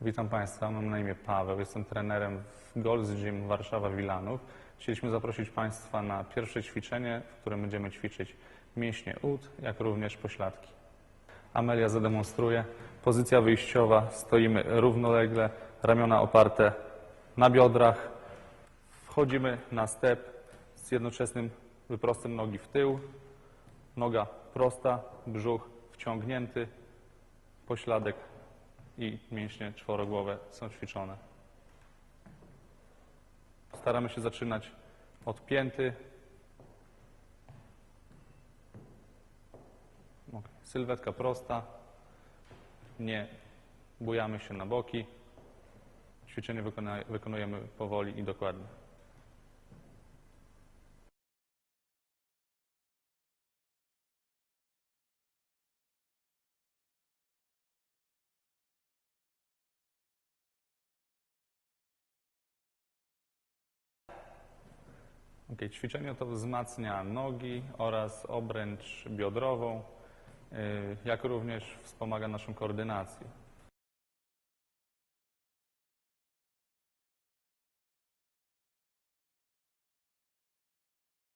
Witam Państwa, mam na imię Paweł, jestem trenerem w Gold's Gym Warszawa Wilanów. Chcieliśmy zaprosić Państwa na pierwsze ćwiczenie, w którym będziemy ćwiczyć mięśnie ud, jak również pośladki. Amelia zademonstruje. Pozycja wyjściowa, stoimy równolegle, ramiona oparte na biodrach. Wchodzimy na step z jednoczesnym wyprostem nogi w tył, noga prosta, brzuch wciągnięty, pośladek i mięśnie czworogłowe są ćwiczone. Staramy się zaczynać od pięty. Sylwetka prosta. Nie bujamy się na boki. Ćwiczenie wykonujemy powoli i dokładnie. Ok, ćwiczenie to wzmacnia nogi oraz obręcz biodrową, y, jak również wspomaga naszą koordynację.